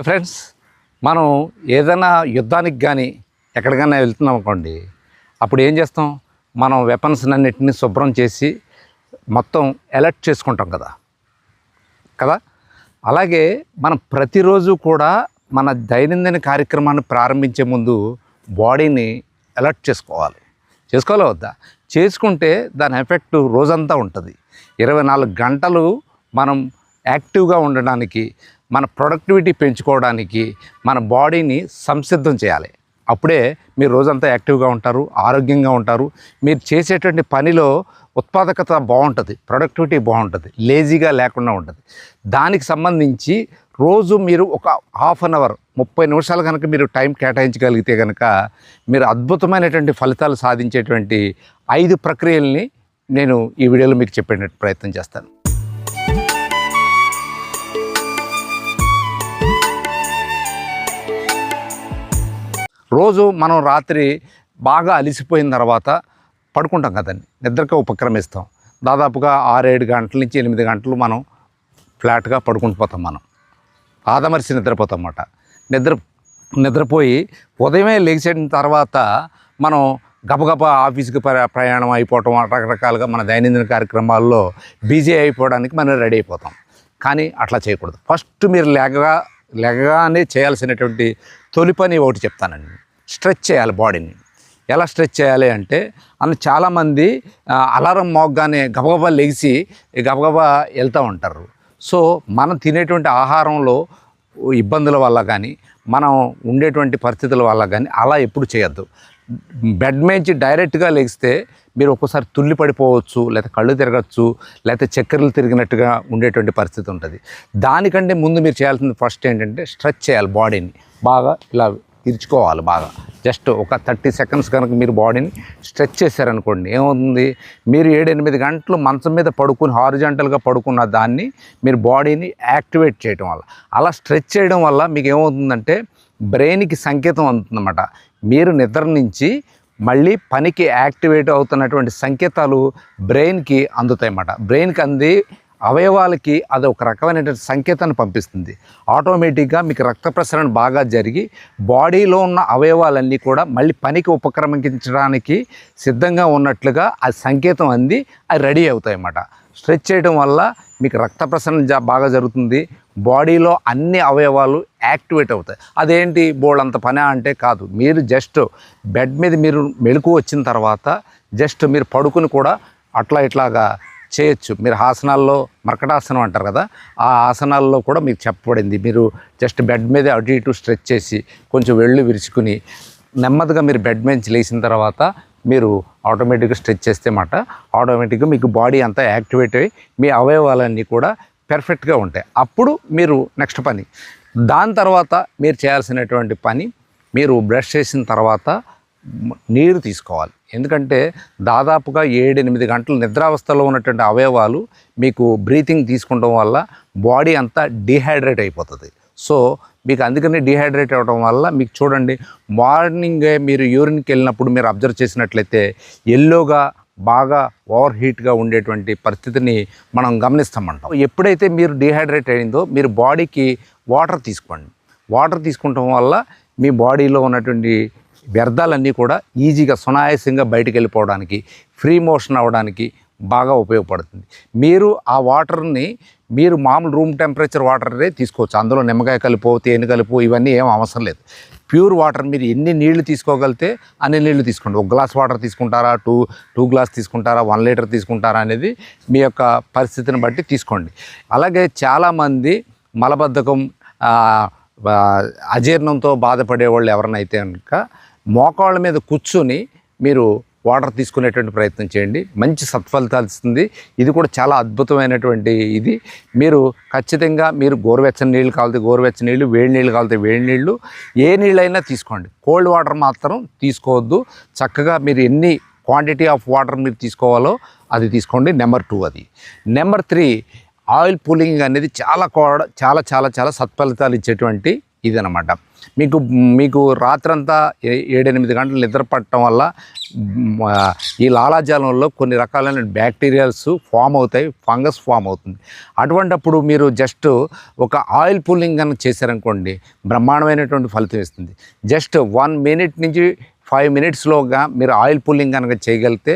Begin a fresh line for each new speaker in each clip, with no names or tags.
Friends మనం ఏదైనా యుద్ధానికి కానీ ఎక్కడికైనా వెళ్తున్నాం అనుకోండి అప్పుడు ఏం చేస్తాం? మనం వెపన్స్ అన్నిటిని శుభ్రం చేసి మొత్తం అలర్ట్ చేసుకుంటాం కదా. కదా? అలాగే మనం ప్రతిరోజు కూడా మన దైనందిన కార్యక్రమాన్ని ప్రారంభించే ముందు బాడీని అలర్ట్ చేసుకోవాలి. చేసుకోవాలి వద్దా? చేసుకుంటే దాని ఎఫెక్ట్ రోజంతా ఉంటుంది. ఇరవై నాలుగు గంటలు మనం యాక్టివ్గా ఉండడానికి మన ప్రొడక్టివిటీ పెంచుకోవడానికి మన బాడీని సంసిద్ధం చేయాలి. అప్పుడే మీరు రోజంతా యాక్టివ్గా ఉంటారు ఆరోగ్యంగా ఉంటారు. మీరు చేసేటువంటి పనిలో ఉత్పాదకత బాగుంటుంది ప్రొడక్టివిటీ బాగుంటుంది లేజీగా లేకుండా ఉంటుంది. దానికి సంబంధించి రోజు మీరు ఒక హాఫ్ అన్ అవర్ ముప్పై నిమిషాలు కనుక మీరు టైం కేటాయించగలిగితే కనుక మీరు అద్భుతమైనటువంటి ఫలితాలు సాధించేటువంటి ఐదు ప్రక్రియల్ని నేను ఈ వీడియోలో మీకు చెప్పే ప్రయత్నం చేస్తాను. రోజు మనం రాత్రి బాగా అలిసిపోయిన తర్వాత పడుకుంటాం కదండి. నిద్రగా ఉపక్రమిస్తాం. దాదాపుగా ఆరేడు గంటల నుంచి ఎనిమిది గంటలు మనం ఫ్లాట్గా పడుకుంటూ పోతాం మనం. ఆదమరిచి నిద్రపోతాం అన్నమాట. నిద్ర నిద్రపోయి ఉదయమే లేచిన తర్వాత మనం గబగబ ఆఫీస్కి ప్రయాణం అయిపోవటం రకరకాలుగా మన దైనందిన కార్యక్రమాల్లో బిజీ అయిపోవడానికి మనం రెడీ అయిపోతాం. కానీ అట్లా చేయకూడదు. ఫస్ట్ మీరు లేగగా లేగగానే చేయాల్సినటువంటి తొలి పని ఒకటి చెప్తానండి. స్ట్రెచ్ చేయాలి బాడీని. ఎలా స్ట్రెచ్ చేయాలి అంటే అన్న చాలామంది అలారం మోగ్గానే గబగబా లెగిసి గబగబా వెళ్తూ ఉంటారు. సో మనం తినేటువంటి ఆహారంలో ఇబ్బందుల వల్ల కానీ మనం ఉండేటువంటి పరిస్థితుల వల్ల కానీ అలా ఎప్పుడు చేయొద్దు. బెడ్ నుంచి డైరెక్ట్గా లెగిస్తే మీరు ఒక్కోసారి తుల్లి పడిపోవచ్చు లేకపోతే కళ్ళు తిరగచ్చు లేకపోతే చక్కెరలు తిరిగినట్టుగా ఉండేటువంటి పరిస్థితి ఉంటుంది. దానికంటే ముందు మీరు చేయాల్సింది ఫస్ట్ ఏంటంటే స్ట్రెచ్ చేయాలి బాడీని. బాగా ఇలా ఇరుచుకోవాలి బాగా. జస్ట్ ఒక థర్టీ సెకండ్స్ కనుక మీరు బాడీని స్ట్రెచ్ చేశారనుకోండి ఏమవుతుంది? మీరు ఏడెనిమిది గంటలు మంచం మీద పడుకుని హారిజంటల్గా పడుకున్న దాన్ని మీరు బాడీని యాక్టివేట్ చేయడం వల్ల. అలా స్ట్రెచ్ చేయడం వల్ల మీకు ఏమవుతుందంటే బ్రెయిన్కి సంకేతం అందుతుందన్నమాట. మీరు నిద్ర నుంచి మళ్ళీ పనికి యాక్టివేట్ అవుతున్నటువంటి సంకేతాలు బ్రెయిన్కి అందుతాయి అన్నమాట బ్రెయిన్కి అంది అవయవాలకి అది ఒక రకమైనటువంటి సంకేతాన్ని పంపిస్తుంది. ఆటోమేటిక్గా మీకు రక్త ప్రసరణ బాగా జరిగి బాడీలో ఉన్న అవయవాలన్నీ కూడా మళ్ళీ పనికి ఉపక్రమించడానికి సిద్ధంగా ఉన్నట్లుగా ఆ సంకేతం అంది అవి రెడీ అవుతాయి అన్నమాట. స్ట్రెచ్ చేయడం వల్ల మీకు రక్త ప్రసరణ బాగా జరుగుతుంది బాడీలో అన్ని అవయవాలు యాక్టివేట్ అవుతాయి. అదేంటి? బోల్డ్ అంత పని అంటే కాదు. మీరు జస్ట్ బెడ్ మీద మీరు మెలకు వచ్చిన తర్వాత జస్ట్ మీరు పడుకుని కూడా అట్లా ఇట్లాగా చేయొచ్చు. మీరు ఆసనాల్లో మర్కటాసనం అంటారు కదా ఆ ఆసనాల్లో కూడా మీకు చెప్పబడింది. మీరు జస్ట్ బెడ్ మీద అటు ఇటు స్ట్రెచ్ చేసి కొంచెం వెళ్ళు విరుచుకుని నెమ్మదిగా మీరు బెడ్ నుంచి లేచిన తర్వాత మీరు ఆటోమేటిక్గా స్ట్రెచ్ చేస్తే మాట ఆటోమేటిక్గా మీకు బాడీ అంతా యాక్టివేట్ అయ్యి మీ అవయవాలన్నీ కూడా పెర్ఫెక్ట్గా ఉంటాయి. అప్పుడు మీరు నెక్స్ట్ పని. దాని తర్వాత మీరు చేయాల్సినటువంటి పని మీరు బ్రష్ చేసిన తర్వాత నీరు తీసుకోవాలి. ఎందుకంటే దాదాపుగా ఏడెనిమిది గంటలు నిద్రావస్థలో ఉన్నటువంటి అవయవాలు మీకు బ్రీతింగ్ తీసుకుంటాం వల్ల బాడీ అంతా డిహైడ్రేట్ అయిపోతుంది. సో మీకు అందుకనే డిహైడ్రేట్ అవ్వడం వల్ల మీకు చూడండి మార్నింగే మీరు యూరిన్కి వెళ్ళినప్పుడు మీరు అబ్జర్వ్ చేసినట్లయితే ఎల్లోగా బాగా ఓవర్ హీట్గా ఉండేటువంటి పరిస్థితిని మనం గమనిస్తామంటాం. ఎప్పుడైతే మీరు డిహైడ్రేట్ అయిందో మీరు బాడీకి వాటర్ తీసుకోండి. వాటర్ తీసుకుంటాం వల్ల మీ బాడీలో ఉన్నటువంటి వ్యర్థాలన్నీ కూడా ఈజీగా సునాయాసంగా బయటికి వెళ్ళిపోవడానికి ఫ్రీ మోషన్ అవ్వడానికి బాగా ఉపయోగపడుతుంది. మీరు ఆ వాటర్ని మీరు మామూలు రూమ్ టెంపరేచర్ వాటరే తీసుకోవచ్చు. అందులో నిమ్మకాయ కలుపు తేనె కలుపు ఇవన్నీ ఏం అవసరం లేదు. ప్యూర్ వాటర్ మీరు ఎన్ని నీళ్ళు తీసుకోగలిగితే అన్ని నీళ్ళు తీసుకోండి. ఒక గ్లాస్ వాటర్ తీసుకుంటారా టూ టూ గ్లాస్ తీసుకుంటారా వన్ లీటర్ తీసుకుంటారా అనేది మీ యొక్క పరిస్థితిని బట్టి తీసుకోండి. అలాగే చాలామంది మలబద్ధకం అజీర్ణంతో బాధపడే వాళ్ళు ఎవరినైతే కనుక మోకాళ్ళ మీద కూర్చొని మీరు వాటర్ తీసుకునేటువంటి ప్రయత్నం చేయండి. మంచి సత్ఫలితాలు ఇస్తుంది. ఇది కూడా చాలా అద్భుతమైనటువంటి ఇది. మీరు ఖచ్చితంగా మీరు గోరువెచ్చని నీళ్ళు కావాలితే గోరువెచ్చని నీళ్ళు వేడి నీళ్ళు కావాలితే వేడి నీళ్ళు ఏ నీళ్ళైనా తీసుకోండి. కోల్డ్ వాటర్ మాత్రం తీసుకోవద్దు. చక్కగా మీరు ఎన్ని క్వాంటిటీ ఆఫ్ వాటర్ మీరు తీసుకోవాలో అది తీసుకోండి. నెంబర్ టూ అది. నెంబర్ త్రీ ఆయిల్ పూలింగ్ అనేది చాలా కూడా చాలా చాలా చాలా సత్ఫలితాలు ఇచ్చేటువంటి ఇదనమాట మీకు మీకు రాత్రంతా ఏ- ఏడెనిమిది గంటలు నిద్ర పట్టడం వల్ల ఈ లాలాజలంలో కొన్ని రకాలైన బ్యాక్టీరియాస్ ఫామ్ అవుతాయి ఫంగస్ ఫామ్ అవుతుంది. అటువంటప్పుడు మీరు జస్ట్ ఒక ఆయిల్ పుల్లింగ్ కనుక చేశారనుకోండి బ్రహ్మాండమైనటువంటి ఫలితం ఇస్తుంది. జస్ట్ వన్ మినిట్ నుంచి ఫైవ్ మినిట్స్లోగా మీరు ఆయిల్ పుల్లింగ్ కనుక చేయగలిగితే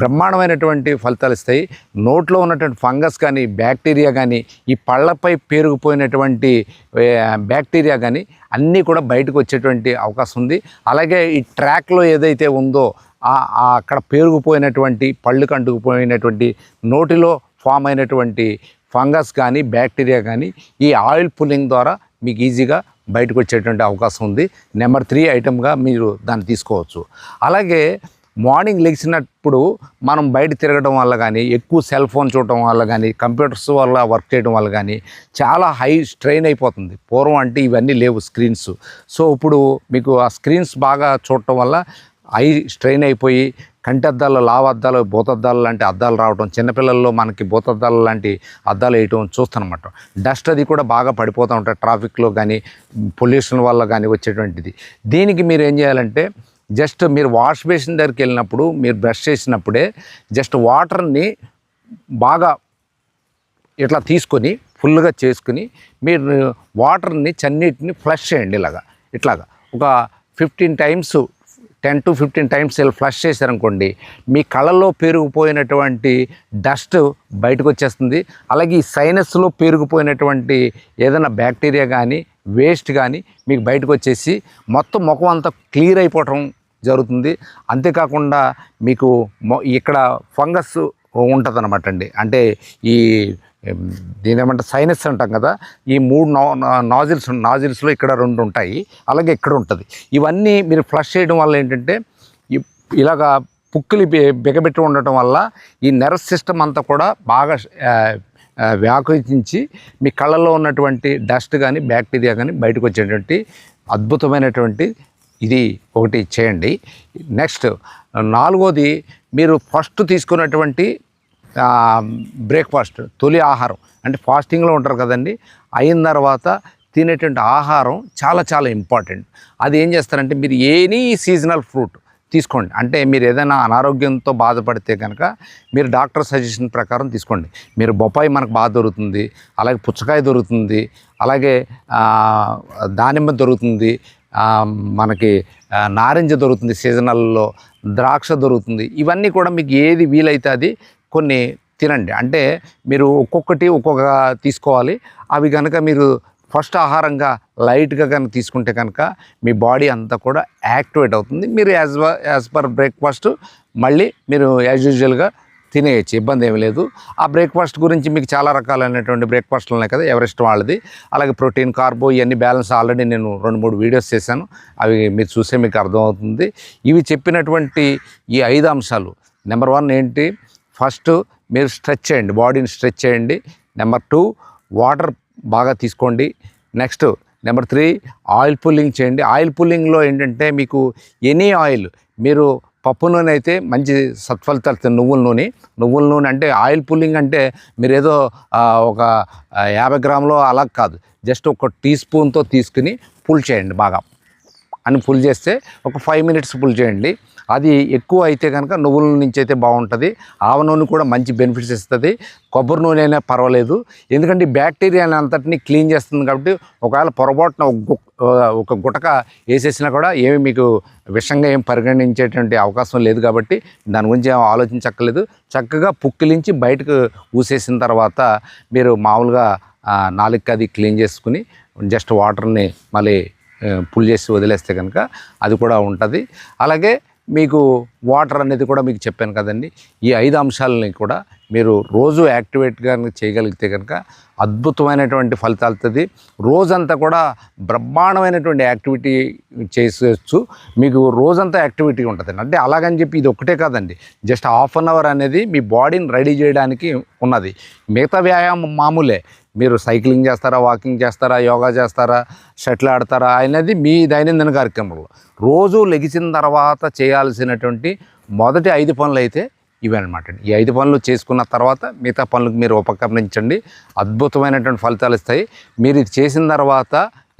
బ్రహ్మాండమైనటువంటి ఫలితాలు ఇస్తాయి. నోట్లో ఉన్నటువంటి ఫంగస్ కానీ బ్యాక్టీరియా కానీ ఈ పళ్ళపై పేరుకుపోయినటువంటి బ్యాక్టీరియా కానీ అన్నీ కూడా బయటకు వచ్చేటువంటి అవకాశం ఉంది. అలాగే ఈ ట్రాక్లో ఏదైతే ఉందో అక్కడ పేరుకుపోయినటువంటి పళ్ళు కంటుకుపోయినటువంటి నోటిలో ఫామ్ అయినటువంటి ఫంగస్ కానీ బ్యాక్టీరియా కానీ ఈ ఆయిల్ పుల్లింగ్ ద్వారా మీకు ఈజీగా బయటకు వచ్చేటువంటి అవకాశం ఉంది. నెంబర్ త్రీ ఐటమ్గా మీరు దాన్ని తీసుకోవచ్చు. అలాగే మార్నింగ్ లెగిసినప్పుడు మనం బయట తిరగడం వల్ల కానీ ఎక్కువ సెల్ ఫోన్ చూడటం వల్ల కానీ కంప్యూటర్స్ వల్ల వర్క్ చేయడం వల్ల కానీ చాలా హై స్ట్రెయిన్ అయిపోతుంది. పూర్వం అంటే ఇవన్నీ లేవు స్క్రీన్స్. సో ఇప్పుడు మీకు ఆ స్క్రీన్స్ బాగా చూడటం వల్ల ఐ స్ట్రెయిన్ అయిపోయి కంటద్దాలు లావద్దాలు భూతద్దాలు లాంటి అద్దాలు రావడం చిన్నపిల్లల్లో మనకి భూతద్దాలు లాంటి అద్దాలు వేయటం చూస్తానమాట డస్ట్ అది కూడా బాగా పడిపోతూ ఉంటాయి ట్రాఫిక్లో కానీ పొల్యూషన్ వల్ల కానీ వచ్చేటువంటిది. దీనికి మీరు ఏం చేయాలంటే జస్ట్ మీరు వాష్ బేసిన్ దగ్గరికి వెళ్ళినప్పుడు మీరు బ్రష్ చేసినప్పుడే జస్ట్ వాటర్ని బాగా ఇట్లా తీసుకొని ఫుల్గా చేసుకుని మీరు వాటర్ని చన్నీటిని ఫ్లష్ చేయండి ఇలాగా. ఇట్లాగా. ఒక fifteen times ten to fifteen times ఇలా ఫ్లష్ చేశారనుకోండి మీ కళ్ళల్లో పేరుకుపోయినటువంటి డస్ట్ బయటకు వచ్చేస్తుంది. అలాగే ఈ సైనస్లో పేరుకుపోయినటువంటి ఏదైనా బ్యాక్టీరియా కానీ వేస్ట్ కానీ మీకు బయటకు వచ్చేసి మొత్తం ముఖం అంతా క్లియర్ అయిపోవటం జరుగుతుంది. అంతేకాకుండా మీకు ఇక్కడ ఫంగస్ ఉంటుంది అనమాట అండి. అంటే ఈ దీని ఏమంటే సైనస్ అంటాం కదా. ఈ మూడు నా నాజిల్స్ నాజిల్స్లో ఇక్కడ రెండు ఉంటాయి. అలాగే ఇక్కడ ఉంటుంది. ఇవన్నీ మీరు ఫ్లష్ చేయడం వల్ల ఏంటంటే ఇలాగా పుక్కులు బిగబెట్టి ఉండటం వల్ల ఈ నెర్వస్ సిస్టమ్ అంతా కూడా బాగా వ్యాకృతించి వ్యాకరించి మీ కళ్ళల్లో ఉన్నటువంటి డస్ట్ కానీ బ్యాక్టీరియా కానీ బయటకు వచ్చేటువంటి అద్భుతమైనటువంటి ఇది ఒకటి చేయండి. నెక్స్ట్ నాలుగోది మీరు ఫస్ట్ తీసుకున్నటువంటి బ్రేక్ఫాస్ట్ తొలి ఆహారం. అంటే ఫాస్టింగ్లో ఉంటారు కదండి. అయిన తర్వాత తినేటువంటి ఆహారం చాలా చాలా ఇంపార్టెంట్. అది ఏం చేస్తారంటే మీరు ఎనీ సీజనల్ ఫ్రూట్ తీసుకోండి. అంటే మీరు ఏదైనా అనారోగ్యంతో బాధపడితే కనుక మీరు డాక్టర్ సజెషన్ ప్రకారం తీసుకోండి. మీరు బొప్పాయి మనకు బాగా దొరుకుతుంది అలాగే పుచ్చకాయ దొరుకుతుంది అలాగే దానిమ్మ దొరుకుతుంది మనకి నారింజ దొరుకుతుంది సీజనల్లో ద్రాక్ష దొరుకుతుంది. ఇవన్నీ కూడా మీకు ఏది వీలైతే అది కొన్ని తినండి. అంటే మీరు ఒక్కొక్కటి ఒక్కొక్క తీసుకోవాలి. అవి కనుక మీరు ఫస్ట్ ఆహారంగా లైట్గా కనుక తీసుకుంటే కనుక మీ బాడీ అంతా కూడా యాక్టివేట్ అవుతుంది. మీరు యాజ్ యాజ్ పర్ బ్రేక్ఫాస్ట్ మళ్ళీ మీరు యాజ్ యూజువల్గా తినేయచ్చు ఇబ్బంది ఏమి లేదు. ఆ బ్రేక్ఫాస్ట్ గురించి మీకు చాలా రకాలైనటువంటి బ్రేక్ఫాస్ట్లు ఉన్నాయి కదా ఎవరెస్ట్ వాళ్ళది. అలాగే ప్రోటీన్ కార్బో ఇవన్నీ బ్యాలెన్స్ ఆల్రెడీ నేను రెండు మూడు వీడియోస్ చేశాను. అవి మీరు చూసే మీకు అర్థమవుతుంది. ఇవి చెప్పినటువంటి ఈ ఐదు అంశాలు. నెంబర్ వన్ ఏంటి? ఫస్ట్ మీరు స్ట్రెచ్ చేయండి బాడీని స్ట్రెచ్ చేయండి. నెంబర్ టూ వాటర్ బాగా తీసుకోండి. Next number three oil pulling చేయండి. ఆయిల్ పుల్లింగ్లో ఏంటంటే మీకు ఎనీ ఆయిల్ మీరు పప్పు నూనె అయితే మంచి సత్ఫలితాలు నువ్వుల నూనె. నువ్వుల నూనె అంటే ఆయిల్ పుల్లింగ్ అంటే మీరు ఏదో ఒక యాభై గ్రాములో అలా కాదు. జస్ట్ ఒక టీ స్పూన్తో తీసుకుని పుల్ చేయండి బాగా. అని పుల్ చేస్తే ఒక ఫైవ్ మినిట్స్ పుల్ చేయండి. అది ఎక్కువ అయితే కనుక నువ్వుల నుంచి అయితే బాగుంటుంది. ఆవ నూనె కూడా మంచి బెనిఫిట్స్ ఇస్తుంది. కొబ్బరి నూనె అయినా పర్వాలేదు. ఎందుకంటే బ్యాక్టీరియాని బ్యాక్టీరియా అంతటిని క్లీన్ చేస్తుంది కాబట్టి ఒకవేళ పొరపాటున ఒక గు- ఒక గుటక వేసేసినా కూడా ఏమి మీకు విషంగా ఏం పరిగణించేటువంటి అవకాశం లేదు కాబట్టి దాని గురించి ఏం ఆలోచించక్కర్లేదు. చక్కగా పుక్కిలించి బయటకు ఊసేసిన తర్వాత మీరు మామూలుగా నాలుగు అది క్లీన్ చేసుకుని జస్ట్ వాటర్ని మళ్ళీ పుల్ చేసి వదిలేస్తే కనుక అది కూడా ఉంటుంది. అలాగే మీకు వాటర్ అనేది కూడా మీకు చెప్పాను కదండి. ఈ ఐదు అంశాలని కూడా మీరు రోజు యాక్టివేట్గా చేయగలిగితే కనుక అద్భుతమైనటువంటి ఫలితాలు వస్తుంది. రోజంతా కూడా బ్రహ్మాండమైనటువంటి యాక్టివిటీ చేసేయచ్చు. మీకు రోజంతా యాక్టివిటీ ఉంటుంది అంటే అలాగని చెప్పి ఇది ఒక్కటే కాదండి. జస్ట్ హాఫ్ అన్ అవర్ అనేది మీ బాడీని రెడీ చేయడానికి ఉన్నది. మిగతా వ్యాయామం మామూలే. మీరు సైక్లింగ్ చేస్తారా వాకింగ్ చేస్తారా యోగా చేస్తారా షటిల్ ఆడతారా అనేది మీ దైనందిన కార్యక్రమంలో. రోజు లెగిసిన తర్వాత చేయాల్సినటువంటి మొదటి ఐదు పనులు అయితే ఇవి అనమాట ఈ ఐదు పనులు చేసుకున్న తర్వాత మిగతా పనులకు మీరు ఉపక్రమించండి. అద్భుతమైనటువంటి ఫలితాలు ఇస్తాయి. మీరు ఇది చేసిన తర్వాత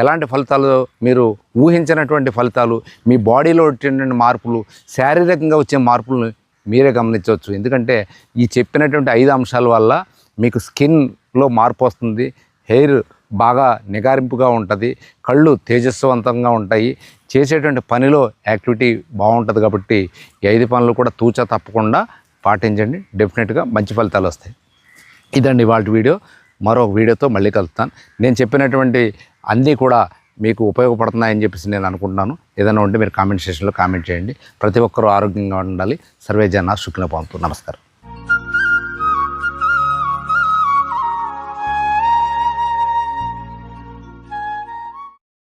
ఎలాంటి ఫలితాలు మీరు ఊహించినటువంటి ఫలితాలు మీ బాడీలో వచ్చేటువంటి మార్పులు శారీరకంగా వచ్చే మార్పులను మీరే గమనించవచ్చు. ఎందుకంటే ఈ చెప్పినటువంటి ఐదు అంశాల వల్ల మీకు స్కిన్లో మార్పు వస్తుంది. హెయిర్ బాగా నిగారింపుగా ఉంటుంది. కళ్ళు తేజస్వంతంగా ఉంటాయి. చేసేటువంటి పనిలో యాక్టివిటీ బాగుంటుంది కాబట్టి ఈ ఐదు పనులు కూడా తూచా తప్పకుండా పాటించండి. డెఫినెట్గా మంచి ఫలితాలు వస్తాయి. ఇదండి వాళ్ళ వీడియో. మరో వీడియోతో మళ్ళీ కలుస్తాను నేను చెప్పినటువంటి అన్నీ కూడా మీకు ఉపయోగపడుతున్నాయని చెప్పేసి నేను అనుకుంటున్నాను. ఏదైనా ఉంటే మీరు కామెంట్ సెషన్లో కామెంట్ చేయండి. ప్రతి ఒక్కరూ ఆరోగ్యంగా ఉండాలి. సర్వే జన శుక్ల నమస్కారం.